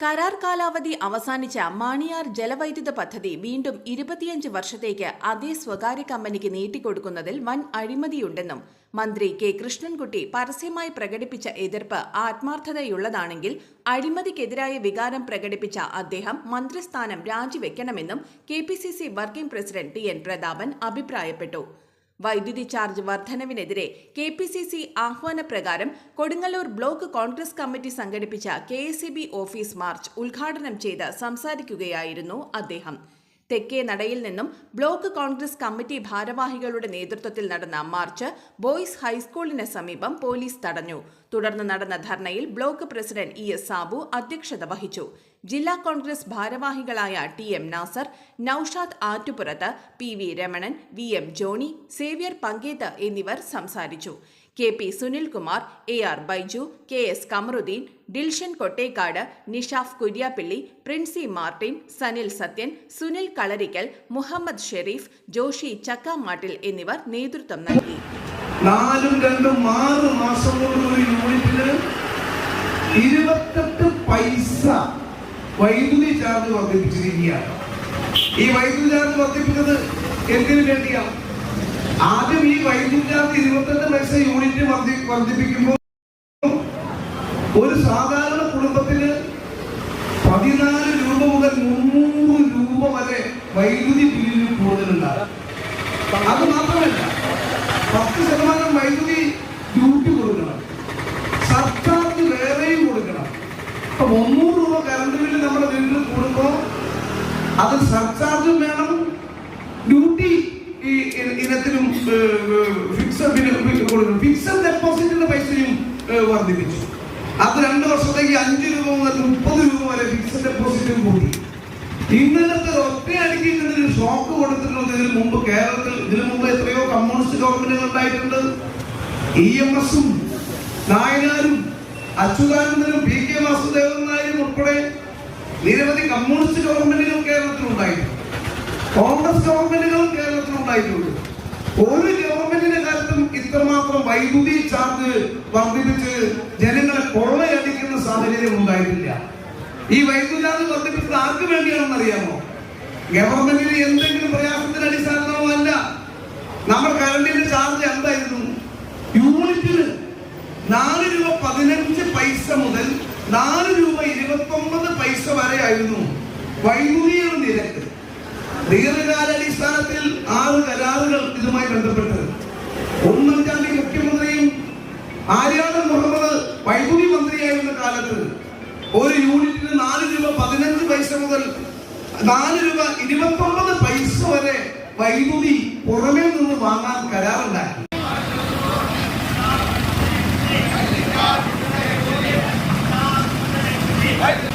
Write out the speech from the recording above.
കരാർ കാലാവധി അവസാനിച്ച മാണിയാർ ജലവൈദ്യുത പദ്ധതി വീണ്ടും ഇരുപത്തിയഞ്ച് വർഷത്തേക്ക് അതേ സ്വകാര്യ കമ്പനിക്ക് നീട്ടിക്കൊടുക്കുന്നതിൽ വൻ അഴിമതിയുണ്ടെന്നും മന്ത്രി കെ കൃഷ്ണൻകുട്ടി പരസ്യമായി പ്രകടിപ്പിച്ച എതിർപ്പ് ആത്മാർത്ഥതയുള്ളതാണെങ്കിൽ അഴിമതിക്കെതിരായ വികാരം പ്രകടിപ്പിച്ച അദ്ദേഹം മന്ത്രിസ്ഥാനം രാജിവെക്കണമെന്നും K working president T N Prathapan അഭിപ്രായപ്പെട്ടു വൈദ്യുതി ചാർജ് വർധനവിനെതിരെ കെ പി സി സി ആഹ്വാനപ്രകാരം കൊടുങ്ങല്ലൂർ ബ്ലോക്ക് കോൺഗ്രസ് കമ്മിറ്റി സംഘടിപ്പിച്ച K S E B office march ഉദ്ഘാടനം ചെയ്ത് സംസാരിക്കുകയായിരുന്നു അദ്ദേഹം. തെക്കേ നടയിൽ നിന്നും ബ്ലോക്ക് കോൺഗ്രസ് കമ്മിറ്റി ഭാരവാഹികളുടെ നേതൃത്വത്തിൽ നടന്ന മാർച്ച് ബോയ്സ് ഹൈസ്കൂളിന് സമീപം പോലീസ് തടഞ്ഞു. തുടർന്ന് നടന്ന ധർണയിൽ block president E S Sabu അധ്യക്ഷത വഹിച്ചു. ജില്ലാ കോൺഗ്രസ് ഭാരവാഹികളായ T M Nasar Naushad Attupurath P V Ramanan V M Johny Xavier Panketh എന്നിവർ സംസാരിച്ചു. K P Sunilkumar A R Baiju K S Kamaruddin Dilshan Kottekkad Nishaf Kuriappilly Princy Martin Sanil Sathyan Sunil Kalarickal Muhammad Sharif Joshy Chakkamattil എന്നിവർ നേതൃത്വം നൽകി. നാലും രണ്ടും ആറ് മാസം കൊണ്ട് ഒരു യൂണിറ്റിന് ഇരുപത്തെട്ട് പൈസ വൈദ്യുതി ചാർജ് വർദ്ധിപ്പിച്ചിരിക്കുകയാണ്. ഈ വൈദ്യുതി ചാർജ് വർദ്ധിപ്പിച്ചത് എന്തിനു വേണ്ടിയാണ്? ആദ്യം ഈ വൈദ്യുതി ചാർജ് ഇരുപത്തെട്ട് വർദ്ധി വർദ്ധിപ്പിക്കുമ്പോൾ ഒരു സാധാരണ കുടുംബത്തിന് പതിനാല് രൂപ മുതൽ മുന്നൂറ് രൂപ വരെ വൈദ്യുതി ബില്ലിന് കൂടുതലുണ്ടാകും. അത് മാത്രമല്ല പത്ത് ശതമാനം വൈദ്യുതി ഡ്യൂട്ടി കൊടുക്കണം. സർക്കാരിന് വേറെയും കൊടുക്കണം. അപ്പൊ മുന്നൂറ് രൂപ കറണ്ട് ബില്ല് നമ്മുടെ വീട്ടിൽ കൂടുമ്പോൾ അത് സർചാർജും വേണം. ഡ്യൂട്ടി ഇനത്തിനും ഫിക്സഡ് കൊടുക്കണം. ഫിക്സഡ് ഡെപ്പോസിറ്റിന്റെ പൈസയും ഏ, വർദ്ധിപ്പിച്ചു അത് രണ്ട് വർഷത്തേക്ക് അഞ്ച് രൂപ മുതൽ മുപ്പത് രൂപ വരെ ഫിക്സഡ് ഡെപ്പോസിറ്റും കൂടി. ഇന്നലത്തെ ഒറ്റയടിക്ക് ഇതിനൊരു ഷോക്ക് കൊടുത്തിട്ടുണ്ട്. ഇതിനു മുമ്പ് കേരളത്തിൽ ഇതിനു മുമ്പ് എത്രയോ കമ്മ്യൂണിസ്റ്റ് ഗവൺമെന്റുകൾ ഉണ്ടായിട്ടുണ്ട്. ഇ എം എസും നായനാരും അച്യുതാനന്ദനും പി കെ വാസുദേവൻ നായരും ഉൾപ്പെടെ നിരവധി കമ്മ്യൂണിസ്റ്റ് ഗവൺമെന്റുകൾ കേരളത്തിൽ ഉണ്ടായിട്ടുണ്ട് കോൺഗ്രസ് ഗവൺമെന്റുകളും കേരളത്തിൽ ഉണ്ടായിട്ടുണ്ട് ഒരു വൈദ്യുതി ചാർജ് വർദ്ധിപ്പിച്ച് ജനങ്ങളെ കൊള്ളയടിക്കുന്ന സാഹചര്യം ഉണ്ടായിട്ടില്ല. ഈ വൈദ്യുതി ചാർജ് വർദ്ധിപ്പിച്ചത് ആർക്ക് വേണ്ടിയാണെന്ന് അറിയാമോ? ഗവൺമെന്റിന് എന്തെങ്കിലും പ്രയാസത്തിന്റെ അടിസ്ഥാനമോ അല്ല. നമ്മൾ കറണ്ടിന്റെ ചാർജ് എന്തായിരുന്നു? യൂണിറ്റിന് നാല് രൂപ പതിനഞ്ച് പൈസ മുതൽ നാല് രൂപ ഇരുപത്തി ഒമ്പത് പൈസ വരെ ആയിരുന്നു വൈദ്യുതിയുടെ നിരക്ക്. ദീർഘകാലാടിസ്ഥാനത്തിൽ ആറ് കരാറുകൾ ഇതുമായി ആര്യാടൻ മുഹമ്മദ് വൈദ്യുതി മന്ത്രിയായിരുന്ന കാലത്ത് ഒരു യൂണിറ്റിന് നാല് രൂപ പതിനഞ്ച് പൈസ മുതൽ നാല് രൂപ ഇരുപത്തൊമ്പത് പൈസ വരെ വൈദ്യുതി പുറമേ നിന്ന് വാങ്ങാൻ കരാറുണ്ടായിരുന്നു Right.